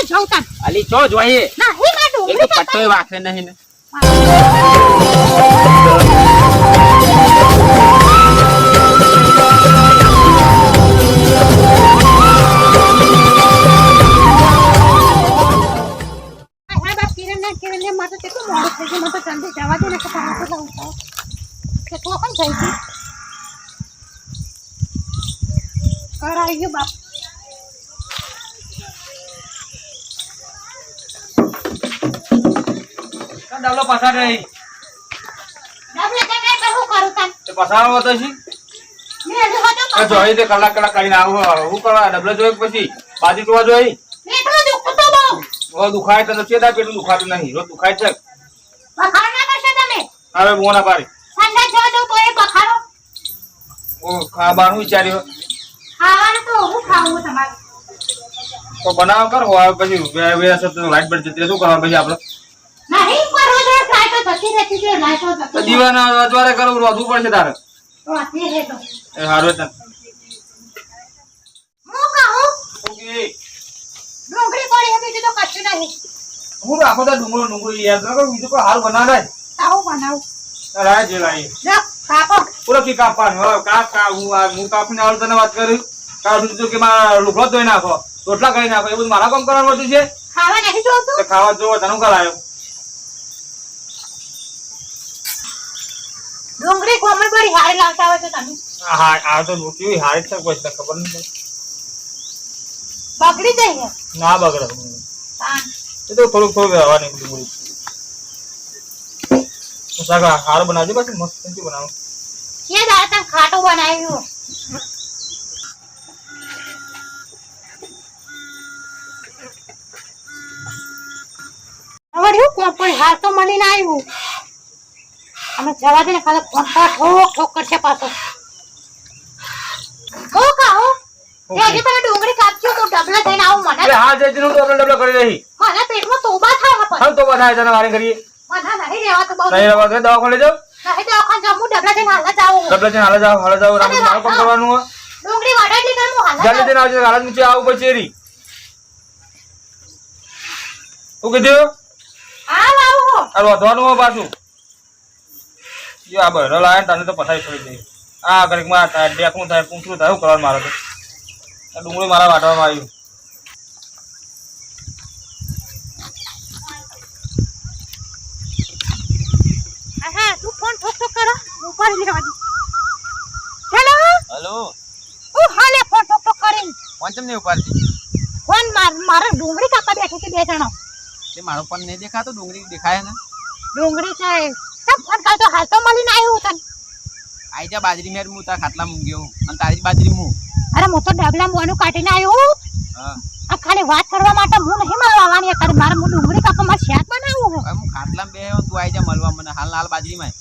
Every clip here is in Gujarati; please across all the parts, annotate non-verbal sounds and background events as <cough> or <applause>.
તો જવું તાન અલી ચો જોઈએ ના હે તો પટ્ટોય વાખે નહીં ને. બાપ થઈ ગયું. મને ડબલો પસાર રહી. તે તાન પસાર જોઈ તે કલાક કલાક કરીને આવું હું કરવા ડબલો જોઈ પછી? બાજી જોવા જોઈ? દુખાય તો નથી તાર પેટનું દુખાતું નહીં. રોજ દુખાય છે. હવે મોના પારી ખાવાનું વિચાર્યો. તો બનાવ કરો હવે પછી લાઈટ બળ જતી શું કરવા પછી આપણે દીવાના અજવાળે કરવું રોધવું પડશે તારે. એ હારું નથી. ડુંગળી પડી બીજું તો કશું નહીં. હું રાખો તો ડુંગળો ડુંગળો યાદ રાખો બીજું કોઈ હાલ બનાવે? આવું બનાવું. લાય જે જો કાપો. પૂરો કી કાપવાનું? હવે કાપ કા હું આ હું કાપીને તને વાત કરી. કાઢું તું કે મારા લુગડો ધોઈ નાખો. રોટલા કરી નાખો. એ બધું મારા કામ કરવાનું છે? ખાવા નહીં જોતું? ખાવા જોવો તને હું કરાયો ડુંગળી કોમળ બળી હારે લાવતા હોય તો તમે. હા આ તો કેવી હારે છે કોઈ તને ખબર નહીં બગડી જાય ના બગડે. હા. એ તો થોડું થોડું વ્યવહાર બધું બધું શાક હાર બનાવજો બાકી મસ્ત નથી બનાવો? કે દાડે તને ખાટો બનાવ્યો? હવે શું પણ હાર તો મળીને આવ્યું. અમે જવા દે ને કાલે ફોન ઠોક ઠોક કરશે પાછો. ઓ કાઓ એ આજે તમે ડુંગળી કાપજો તો ડબલા થઈને આવું મને. અરે હા જય જીનું ડબલા ડબલા કરી રહી મને પેટમાં તોબા થાય પણ હા તોબા થાય તને વારી કરીએ. મને નહીં રહેવા તો બહુ નહીં રહેવા દે દવાખાને લઈ નહીં તો આખા જમવું ડબલા થઈને હાલ જ આવું. ડબલે જઈને હાલે જાઓ હાલે રામ મારું કામ કરવાનું ડુંગળી વાડાટલી કરી હું હાલ જલ્દી આવું. આવજો હાલત નીચે આવું પછી એરી. કીધું? હાલ આવું હો વધવાનું પાછું. જો આ બહેરો લાવે તને તો પથારી પડી ગઈ આ ઘડીકમાં થાય ડેકનું થાય શું કરવાનું મારે તો? ડુંગળી મારા વાટવામાં આવ્યું હા હા તું ફોન ઠોક ઠોક કરો. ઉપાડી હેલો? હલો? હાલે ફોન ઠોક ઠોક કરીને. પંચમ નહીં ઉપાડતી? ફોન માર મારે ડુંગળી કાપવા બેઠી હતી બે જણો. તે મારો પણ નહીં દેખાતો ડુંગળી દેખાય ને? ડુંગળી છે તમ તો હાલ તો મળીને આવ્યું તને. આઈ જા બાજરી મેર હું તાર ખાટલા ગયો અને તારી બાજરી હું અરે હું તો ડબલા મોનું કાઢીને આવ્યું હા. આ ખાલી વાત કરવા માટે હું નહીં મળવાની કરી મારે હું ડુંગળી કાપવા મારે શાક બનાવવું હું હવે હું ખાટલા બે તું આઈ જા મળવા મને. હાલ હાલ બાજરીમાં.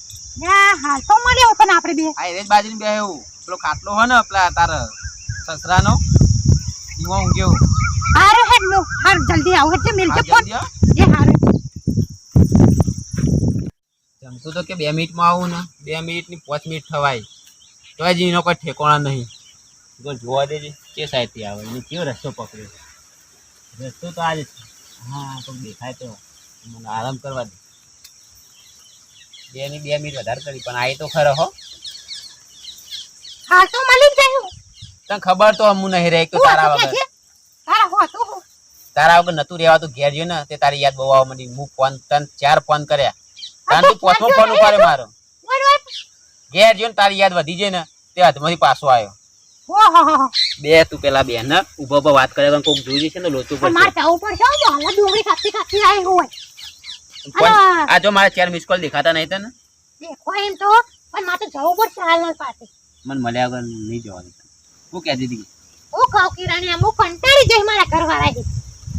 ના હાલ તો મળ્યો પણ આપણે બે. આ રેજ બાજરી બે હું. પેલો ખાટલો હો ને પેલા તાર સસરાનો એમાં ઊંઘ્યો. આરે હેડ નો હાર જલ્દી આવ હેડ મિલકે હા ફોન જલ્દી આવ. એ હારે જમતું તો કે બે મિનિટમાં આવું ને બે મિનિટની પાંચ મિનિટ થવાય. તો જ એનો કોઈ ઠેકોણા નહીં. તો જોવા દેજે કે સાઈડથી આવે? એને કેવો રસ્તો પકડ્યો? રસ્તો તો આ જ છે. હા તો દેખાય તો. મને આરામ કરવા દે. બે ની બે મિનિટ વધારે કરી પણ આ તો ખરો હો. હા તો મળી ગયું. તને ખબર તો અમુ નહીં રહે કે તારા વગર. તારા હું હું. તારા વગર નતું રહેવાતું ઘેર ગયો ને તે તારી યાદ બહુ આવવા માંડી હું ફોન તન ચાર ફોન કર્યા. હા તાન <laughs> તો પોચમો ફોન ફોન ઉપાડે મારો. ઘેર ગયો ને તારી યાદ વધી જાય ને તે હાથમાંથી પાછો આવ્યો. બે તું પેલા બે ને ઊભો ઊભો વાત કરે કોક જોઈ છે ને લોચું પર મારે જવું પડશે હાલ ડુંગળી કાપતી કાપતી આવી હોય. આ જો મારા ચાર મિસ કોલ દેખાતા નહીં તને? દેખો એમ તો પણ મારે જવું પડશે હાલ પાસે. મને મળ્યા વગર નહીં જવાનું હું કહે દીધી હું કહું કિરાણી આમ હું કંટાળી જઈ મારા ઘરવાળાથી.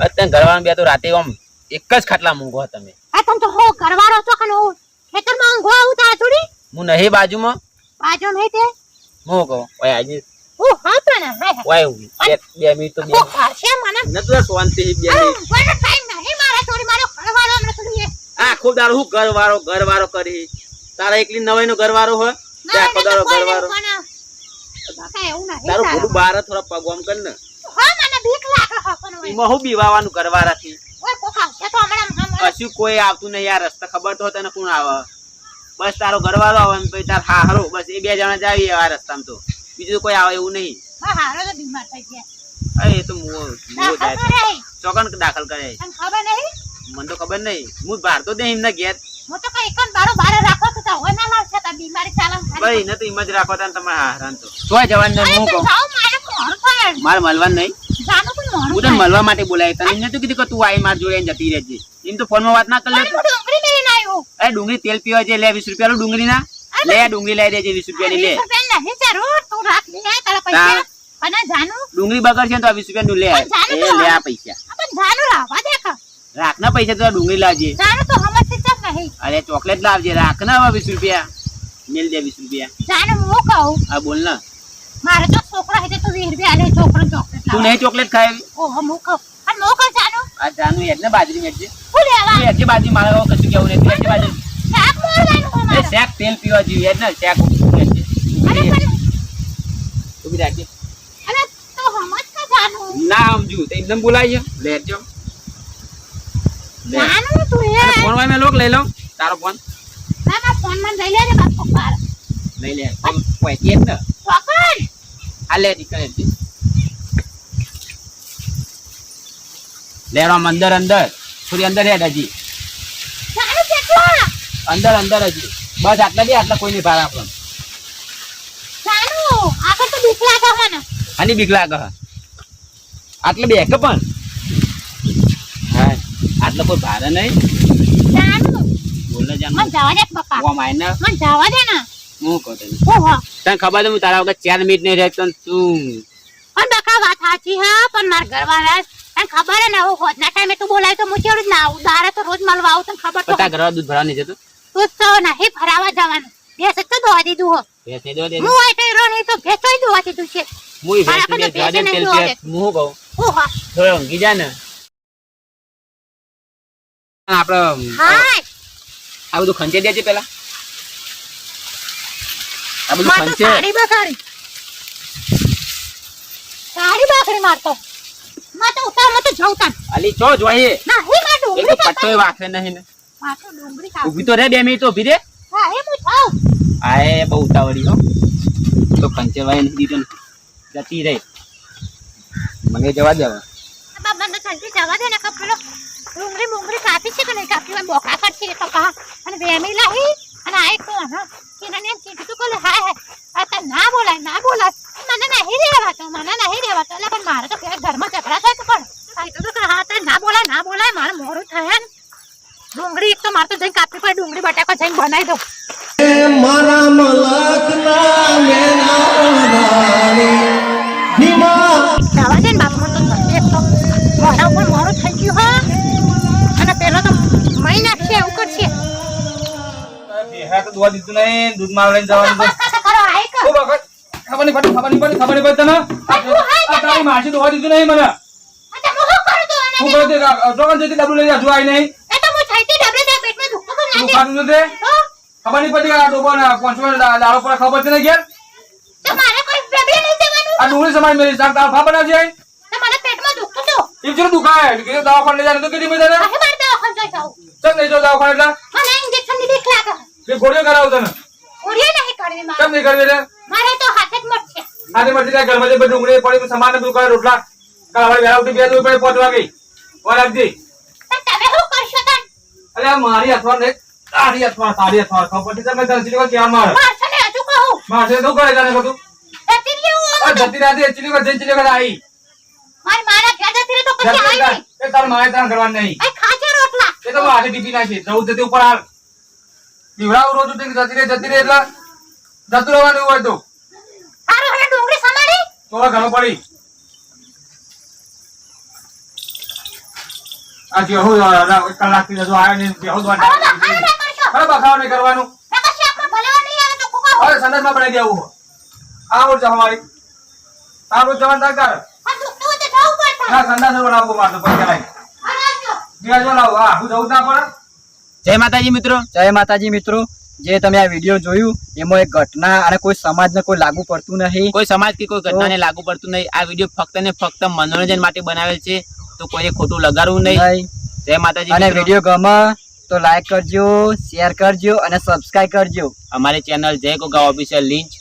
અત્યારે ઘરવાળા બે તો રાતે આમ એક જ ખાટલા મૂંગો તમે. આ તમ તો હો ઘરવાળો છો કને હું? ખેતરમાં ઊંઘો આવું તારા થોડી હું નહીં બાજુમાં. બાજુ નહીં તે? હું કહું? ઓય આજે હું હતો ને હાય હાય. ઓય બે બે મિનિટ તો બે હું હશે મને. નતું શાંતિ બે મિનિટ મને ટાઈમ નહીં મારે થોડી મારો ઘરવાળો મને થોડી આ ખૂબ દાળ હું ઘર વાળો કરી તારા એકલી નવાઈ નો ઘર હો ના, તે તો પણ, કાકા એવું નહીં તારું. ભૂલું બાર થોડા પગવામ કર ને. હા મને બીક લાગે હો પણ હું બીવાવાનું કરવાથી ઓય, કોક આવશે તો હમણાં. કશું કોઈ આવતું નહીં આ રસ્તા ખબર તો તને કોણ આવે? બસ તારો ઘરવાળો આવે ને પછી તાર હા હારો બસ એ બે જણા જાવી આ રસ્તામાં તો. બીજું કોઈ આવે એવું નહીં. હા, હારો તો બીમાર થઈ ગયા. અરે એ તો મુઓ મુઓ જાય ચોકન દાખલ કરે ખબર નહીં? મને તો ખબર નહીં. હું બહાર તો દે એમને ઘેર. હું તો કઈ એકમ બારો બારે રાખો તો તો હવે ના લાવશે તો બીમારી ચાલે ભાઈ ને તો એમ જ રાખો તાન તમારે હારાન તો. તોય જવાનું અરે, હું કહું. મારે મળવાનું નહીં. જાનું પણ હું તને મળવા માટે બોલાય તને એમ કીધું કે તું આઈ માર જોડે જતી રહેજે. એમ તો ફોનમાં વાત ના કરી લે ડુંગળી લઈને આવ્યો. અરે ડુંગળી તેલ પીવા છે લે 20 રૂપિયા ડુંગળી ના? લે ડુંગળી લઈ દેજે વીસ રૂપિયાની લે. નહીં જરૂર, તું રાખ લે, તારા પૈસા. અને જાનું, ડુંગળી બગડશે ને તો આ વીસ રૂપિયા નું લે એ લે આ પૈસા. પણ જાનું રાવા દેખ. રાખ ના પૈસા તો ડુંગળી લાવજે. જાનું તો સમજતી જ નહીં. અરે ચોકલેટ લાવજે રાખ ના વીસ રૂપિયા. મેલ દે વીસ રૂપિયા. જાનું હું કહું, આ બોલ ના. મારે તો છોકરા હે તો 20 રૂપિયા લે છોકરો ચોકલેટ તું. નહીં ચોકલેટ ખાય ઓહો, હું કહું. અને જાનું, આ જાનું એટલે બાજરી લેવા? મારે હવે કશું કેવું તું હેડજે બાજરી. શાક મોરવાનું અમારે. શેક તેલ પીવા જેવી હેડ ને શેક હેડજે અરે પણ, તું બી રાખજે. અરે તો સમજ કે જાનું. ના સમજુ તો એકદમ બોલાય લેજો લે જાનું તું એ. ફોન વાય મેં લોક લઈ લઉં. તારો ફોન ના, ના, ફોનમાં લઈ લે રે બાપુ. લઈ લે. ફોન ને. પકડ. આ લે દીકરા હેડજે લે રામ અંદર અંદર. થોડી અંદર હેડ હજી. અંદર અંદર હજી. બસ આટલા દે આટલા કોઈ નહીં ભાર આપણને. આની બીક લાગે. આટલે બે કે પણ. હા આટલો કોઈ ભારે નહીં. બોલ જાન. મને જવા દે બકા. ઓ માયને મને જવા દે ને. હું કહું તને. ઓહો. તને ખબર છે હું તારા વગર ચાર મિનિટ નહીં રહેતો તું. પણ બકા વાત સાચી હા પણ મારા ઘરવાળા તને ખબર હે ને હું હોજના ટાઈમે તું બોલાય તો હું કેવડું ના આવું. દારે તો રોજ મળવા આવું તને ખબર પટા ઘરવા દૂધ ભરવા નહીં જતું તું તો નહીં ફરાવા જવાનું. ભેંસ તો દોવા દીધું હો. ભેંસ નહીં દોવા દીધું? હું આઈ તો હીરો નહીં તો ભેંસ તોય દોવા દીધું છે. હું ભેંસ ને પાસે દે તેલ પીવા. હું કહું? ઓહો થોડો ઊંઘી જા ને. આપડે હા આ બધું ખંચે દેજે પેલા. આ બધું તો ખંચે. સાડી બગાડી સાડી બગાડી મારતો માં તો ઉતારમાં તો જવું તાન અલી ચો જોઈએ. ના હે માં એક તો ડુંગળી વાખે નહીં ને. તો ડુંગળી ખાતો. ઊભી તો રે બે મિનિટ ઊભી રે. હા હે હું થાવ આ એ બહુ ઉતાવળી હો. તો ખંચે વાય નથી દીધો જતી રહી. મને જવા દેવા બાબા મને જલ્દી જવા દે ને કે પેલો ડુંગળી કાપી છે કે નહીં કાપી હોય? બોકા એ તો કહા. અને વેમી લાહી. અને આ એક કોણ હા કિરણે કીધું તું બોલે હાય હા આ તો ના બોલાય ના બોલાય. મને નહીં રહેવા તો મને નહીં રહેવા તો એટલે પણ મારે તો ઘેર ઘરમાં ઝઘડા થાય તો પણ કાંઈ તો કે હા તારે ના બોલાય ના બોલાય મારે મોડું થાય ને ડુંગળી એક તો મારે તો જઈને કાપી પડે ડુંગળી બટાકા જઈને બનાવી દો મારા દે ને બાપુ તો એક તો મારા ઉપર મોડું થઈ ગયું હા અને પેલો તો મહી નાખશે એવું કરશે તો દોવા દીધું નહીં દૂધમાં લઈને જવાનું ખબર નહીં પડી ખબર નહીં પડી ખબર નહીં પડી તને આ આ તારી માસી દોવા દીધું નહીં મને હું શું કરું તું આને? હું કહું તે જતી ડબલું લઈ આવી નહીં એ તો હું છાતી ડબલે ત્યાં પેટમાં દુખતું નથી તો ખબર નહીં પડી આ ડોબો ને દા- દાડો પર ખબર છે ને ઘેર? તો કોઈ નહીં આ ડુંગળી સમાજ મેરી સાહેબ તારો ફા બનાવજે તો મને પેટમાં દુખતું ચલો દુખાય? કીધું દવાખાને લઈ જાય તો કે મેં તને? અહીં મારે દવાખાને જઈ જાઉં. ચમ નહીં જાઉં દવાખાને એટલે? મને ઇન્જેક્શનની દેખ લાગે. કે ગોળીઓ કરાવ તને. ગોળીઓ નહીં કરવી મારે. કેમ નહીં કરવી રે મારે તો હાથે જ મટશે હાથે મરજી ત્યાં ઘરમાં જે બધી ડુંગળી પડી સમાન બધું કરે રોટલા. કાલ હવે વેળા ઉઠી બે દૂર પડે પહોંચવા ગઈ ઓર રાખજે તો તમે શું કરશો તન? અલે આ મારી અથવા ને તારી અથવા તારી અથવા ખબર પછી તમે દસ ચીલી ક્યાં મારે? મારશો ને હજુ કહું. શું કરે જાણે બધું? જતી રહી હું આ આમ. જતી રાતે ચીલી જઈ ચીલી કો આવી. મારી માના ઘેર જતી રહી તો પછી આવી નહીં. એ તાર મારે તાર કરવાનું નહીં. અહીં ખાજે રોટલા. એ તો આજે ટીપી નાખી જવું જતી ઉપર હાલ. પીવડાવું રોજ ઉઠીને જતી રહે જતી રહે એટલે જતું રહેવાનું હોય તો. હારું હવે ડુંગળી પડી. આ જેહું કલાકથી જતો આવ્યો ને ખરા બખાવ નહીં કરવાનું અરે સંદર્ભમાં પડી દેવું આ ઓર જા અમારી આ રોજ જવાન તાકાર ના સંદાસ બનાવવો મારે પછી કરાય જીવાજો લાવો. હા હું જવું ના પડે. જય માતાજી મિત્રો. જય માતાજી મિત્રો. જે તમે આ વીડિયો જોયું એમાં એક ઘટના અને કોઈ સમાજને કોઈ લાગુ પડતું નહીં. કોઈ સમાજ કે કોઈ ઘટનાને લાગુ પડતું નહીં. આ વીડિયો ફક્ત ને ફક્ત મનોરંજન માટે બનાવેલ છે. તો કોઈએ ખોટું લગાડવું નહીં. જય માતાજી અને વીડિયો ગમે તો લાઈક કરજો શેર કરજો અને સબસ્ક્રાઈબ કરજો. અમારી ચેનલ જય ગોગા ઓફિશિયલ લિંક